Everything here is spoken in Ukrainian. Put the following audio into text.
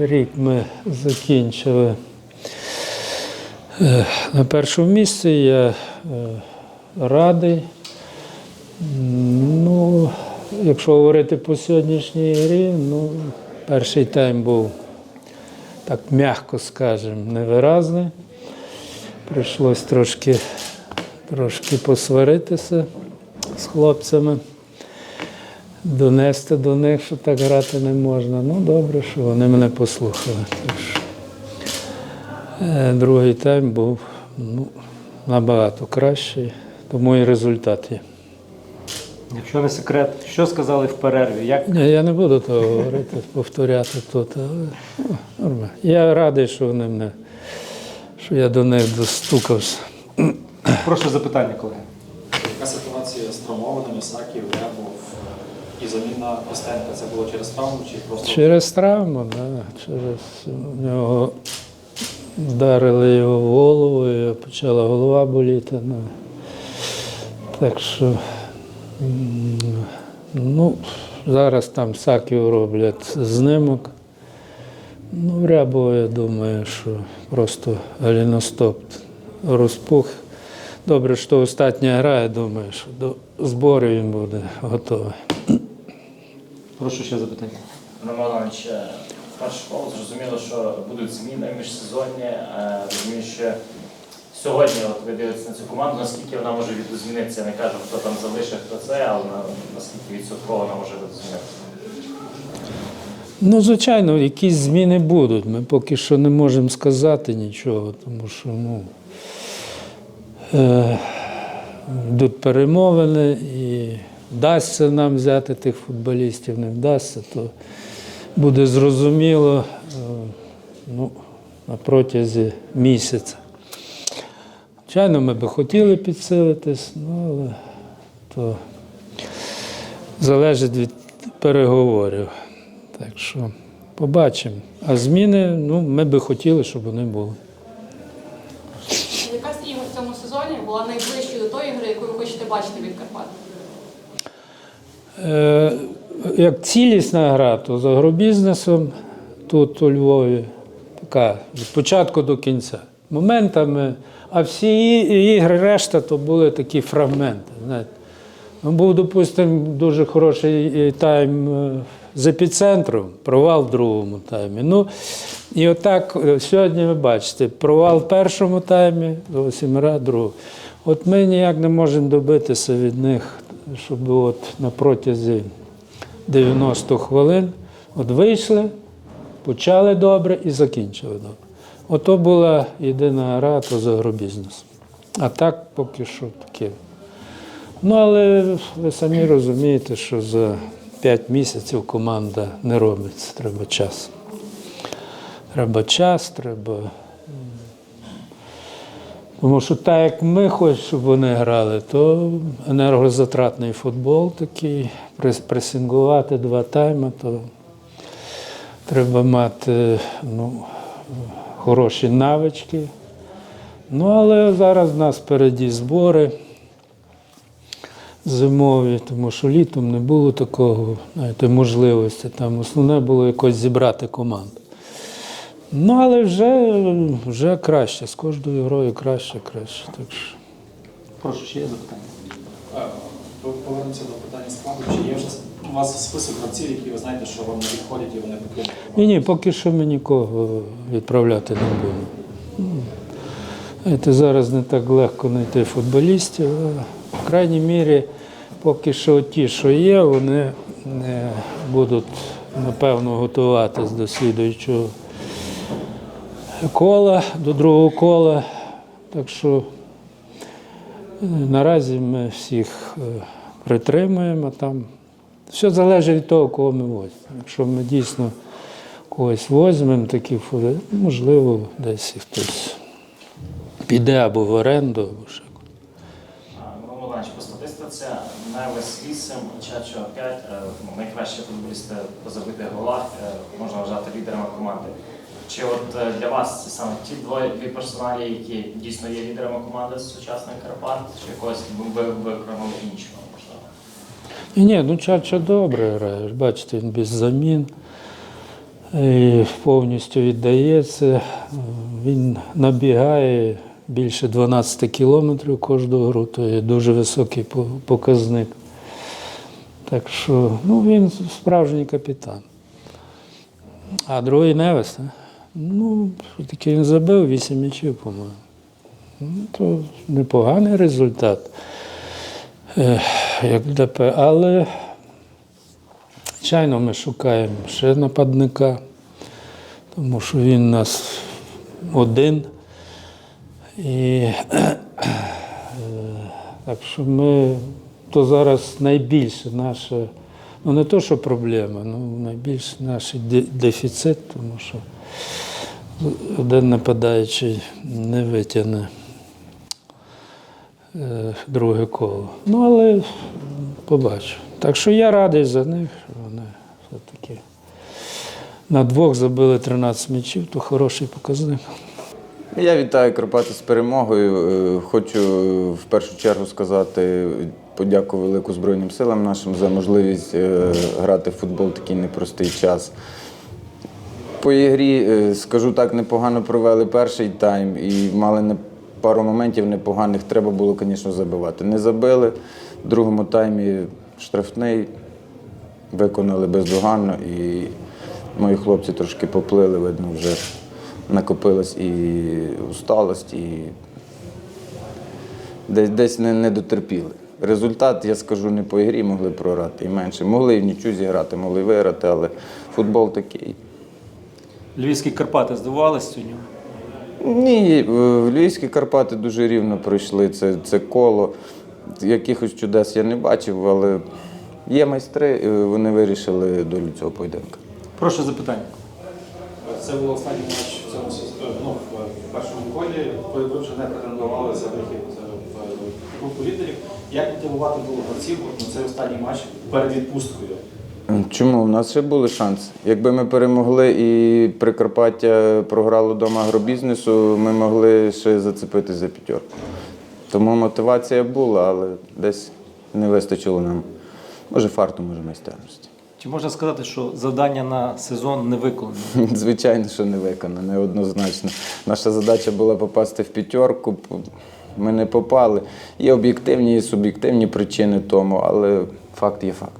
рік ми закінчили е, на першому місці. Я е, радий. Ну, якщо говорити по сьогоднішній грі, ну, перший тайм був, так м'яко скажемо, невиразний. Прийшлось трошки, трошки посваритися з хлопцями, донести до них, що так грати не можна. Ну, добре, що вони мене послухали. Е, другий тайм був ну, набагато кращий, тому і результат є. Якщо не секрет, що сказали в перерві? Як Ні, я не буду того говорити, повторяти тут, але ну, нормально. Я радий, що вони мене, що я до них достукався. прошу запитання, колеги? Яка ситуація з травмованими Саків, Рябов і заміна Костенка? Це було через травму чи просто Через травму, да, через у нього вдарили його в голову, і почала голова боліти. Ну. Так що ну, зараз там саків роблять знимок. Ну, в я думаю, що просто галіностоп розпух. Добре, що остання гра, я думаю, що до зборів він буде готовий. Прошу ще запитання. Роман Іванович, е, перше коло зрозуміло, що будуть зміни міжсезонні. Е, Розумію, що сьогодні от ви дивитесь на цю команду, наскільки вона може відозмінитися. Я не кажу, хто там залишив, хто це, але наскільки відсотково вона може відозмінитися. Ну, звичайно, якісь зміни будуть. Ми поки що не можемо сказати нічого, тому що ну, е, йдуть перемовини і вдасться нам взяти тих футболістів, не вдасться, то буде зрозуміло е, ну, на протязі місяця. Звичайно, ми би хотіли підсилитись, ну, але то залежить від переговорів. Так що побачимо. А зміни, ну, ми би хотіли, щоб вони були. Яка з ігор в цьому сезоні була найближчою до тої гри, яку ви хочете бачити від Карпат? Е, як цілісна гра, то з агробізнесом тут у Львові така від початку до кінця. Моментами, а всі ігри, решта то були такі фрагменти. Знаєте. Ну, був, допустимо, дуже хороший е, тайм е, з епіцентром, провал в другому таймі. Ну, і отак сьогодні ви бачите, провал в першому таймі, гра другого. От ми ніяк не можемо добитися від них, щоб от на протязі 90 хвилин от вийшли, почали добре і закінчили добре. Ото була єдина гра, то за агробізнес. А так поки що таке. Ну, але ви самі розумієте, що за 5 місяців команда не робиться, треба час. Треба час, треба. Тому що так, як ми хочемо, щоб вони грали, то енергозатратний футбол такий, пресингувати два тайми, то треба мати ну, хороші навички. Ну, але зараз в нас впереді збори зимові, тому що літом не було такого знаєте, можливості. Там основне було якось зібрати команду. Ну, але вже, вже краще, з кожною грою краще, краще. Так що. Прошу ще є запитання. Повернемося до питання складу. Чи є вже у вас список гравців, які ви знаєте, що вам не відходять і вони покинуть? Ні, ні, поки що ми нікого відправляти не будемо. Ну, Знаєте, зараз не так легко знайти футболістів. В крайній мірі, поки що ті, що є, вони не будуть, напевно, готуватись до слідуючого кола, до другого кола. Так що е, наразі ми всіх е, притримуємо там. Все залежить від того, кого ми возьмемо. Якщо ми дійсно когось возьмемо, такі фури, можливо, десь і хтось піде або в оренду, або ще по статистиці Невес 8, Чачо 5, е, найкращі футболісти по голах, можна вважати лідерами команди. Чи от е, для вас це саме ті дві персоналі, які дійсно є лідерами команди з сучасних Карпат, чи якогось ви виконали іншого можливо? Ні, ну Чача добре грає. Бачите, він без замін. і повністю віддається. Він набігає більше 12 кілометрів кожну гру, то є дуже високий показник. Так що ну, він справжній капітан. А другий Невес, а? Ну, таки він забив 8 м'ячів, по-моєму. Ну, то непоганий результат. Як для П. Але, звичайно, ми шукаємо ще нападника, тому що він у нас один. І так що ми то зараз найбільше наша, ну не то, що проблема, ну найбільше наш дефіцит, тому що один нападаючий не витягне е, друге коло. Ну, але побачу. Так що я радий за них, що вони все-таки на двох забили 13 м'ячів, то хороший показник. Я вітаю Карпати з перемогою. Е, Хочу в першу чергу сказати подяку велику Збройним силам нашим за можливість е, грати в футбол в такий непростий час. По ігрі, е, скажу так, непогано провели перший тайм і мали не пару моментів непоганих. Треба було, звісно, забивати. Не забили. В другому таймі штрафний виконали бездоганно і мої хлопці трошки поплили, видно, вже накопилась і усталость, і десь, десь не, не дотерпіли. Результат, я скажу, не по ігрі могли програти і менше. Могли і в нічу зіграти, могли виграти, але футбол такий. Львівські Карпати здивувались сьогодні? Ні, Львівські Карпати дуже рівно пройшли це, це коло. Якихось чудес я не бачив, але є майстри, е, вони вирішили долю цього поєдинку. Прошу запитання. Це був останній матч в цьому ну, в першому колі. Ви ви вже не претендували за вихід е, в групу лідерів. Як мотивувати було гравців на цей останній матч перед відпусткою? Чому? У нас ще були шанси. Якби ми перемогли і Прикарпаття програло дома агробізнесу, ми могли ще зацепити за п'ятерку. Тому мотивація була, але десь не вистачило нам. Може, фарту, може, майстерності. Чи можна сказати, що завдання на сезон не виконане? Звичайно, що не виконане, однозначно. Наша задача була попасти в п'ятерку. Ми не попали. Є об'єктивні і суб'єктивні причини тому, але факт є факт.